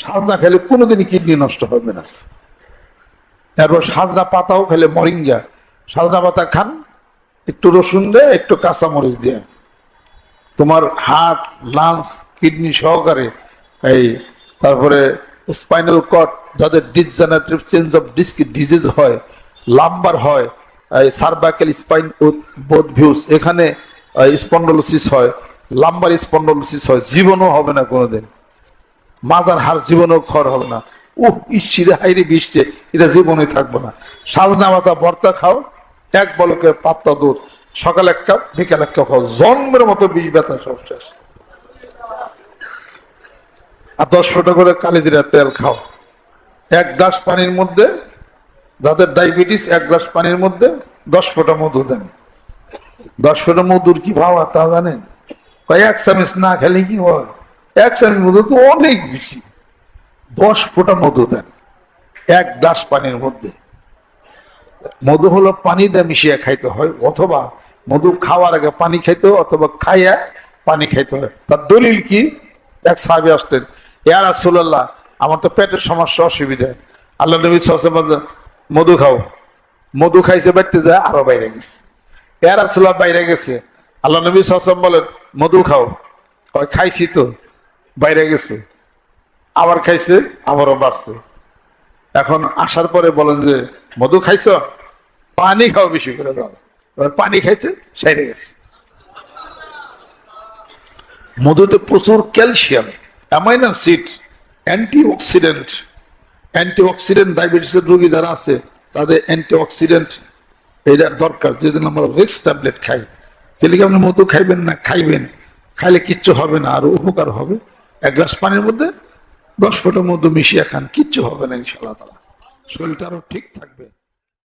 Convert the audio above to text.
সাজনা খেলে কোনোদিনই কিডনি নষ্ট হবে না। তারপর সাজনা পাতাও খেলে মরিঙ্গা সাজনা পাতা খান, একটু রসুন দিয়ে, একটু কাঁচামরিচ দিয়ে। তোমার হার্ট লাংস, কিডনি সহকারে এই তারপরে স্পাইনাল কট যাদের degenerative change of disc disease হয়, লাম্বার হয় সার্ভাইকেল স্পাইন বোধ ভিউস, এখানে স্পন্ডলোসিস হয়, লাম্বার স্পন্ডলোসিস হয়, জীবনও হবে না কোনোদিন। মাজার হার জীবনেও খর হবে না। উহ ইসিরে হাইরে বৃষ্টি, এটা জীবনে থাকব না। সাজনা মাথা বর্তা খাও, এক বলকে পাত্তা দুধ। সকাল এক কাপ, বিকাল এক কাপ খাও। জন্মের মতো বিষ ব্যথা সব শেষ। আর দশ ফোটা করে কালিজিরা তেল খাও। এক গ্লাস পানির মধ্যে, যাদের ডায়াবেটিস, এক গ্লাস পানির মধ্যে দশ ফোঁটা মধু দেন। দশ ফোঁটা মধুর কি ভাবা তা জানেন? কয়, এক চামচ না খেলে কি হয়? এক চামচ মধু তো অনেক বেশি। দশ ফোঁটা মধু দেন, এক গ্লাস পানির মধ্যে। মধু হলো পানি দিয়ে মিশিয়ে খাইতে হয়, অথবা মধু খাওয়ার আগে পানি খাইতে হয়, অথবা খাইয়া পানি খাইতে হয়। তার দলিল কি? এক সাহাবি আসতেন ইয়ার রাসূলুল্লাহ, আমার তো পেটের সমস্যা, অসুবিধা। আল্লাহ নবী মধু খাও। মধু খাইছে, বাড়তে যায়, আরও বাইরে গেছে। ইয়ার রাসূলুল্লাহ, বাইরে গেছে। আল্লাহ নবী আলাইহি বলেন, মধু খাও। খাইছি তো। বাইরে গেছে। আবার খাইছে, আবারও বাড়ছে। এখন আসার পরে বলেন যে, মধু খাইছ? পানি খাও বেশি করে দাও। পানি খাইছে সেরে গেছে। মধুতে প্রচুর calcium, amino acid anti oxidant anti oxidant ডায়াবেটিসের রোগী যারা আছে, তাদের অ্যান্টি অক্সিডেন্ট এটা দরকার। যে জন্য আমরা রিক্স ট্যাবলেট খাই। তাহলে কি আপনি মধু খাইবেন না, খাইবেন। খাইলে কিচ্ছু হবে না আর উপকার হবে। এক গ্লাস পানির মধ্যে, দশ ফুটের মধ্যে মিশিয়ে খান, কিচ্ছু হবে না ইনশাল্লাহ তারা শরীরটা আরও ঠিক থাকবে।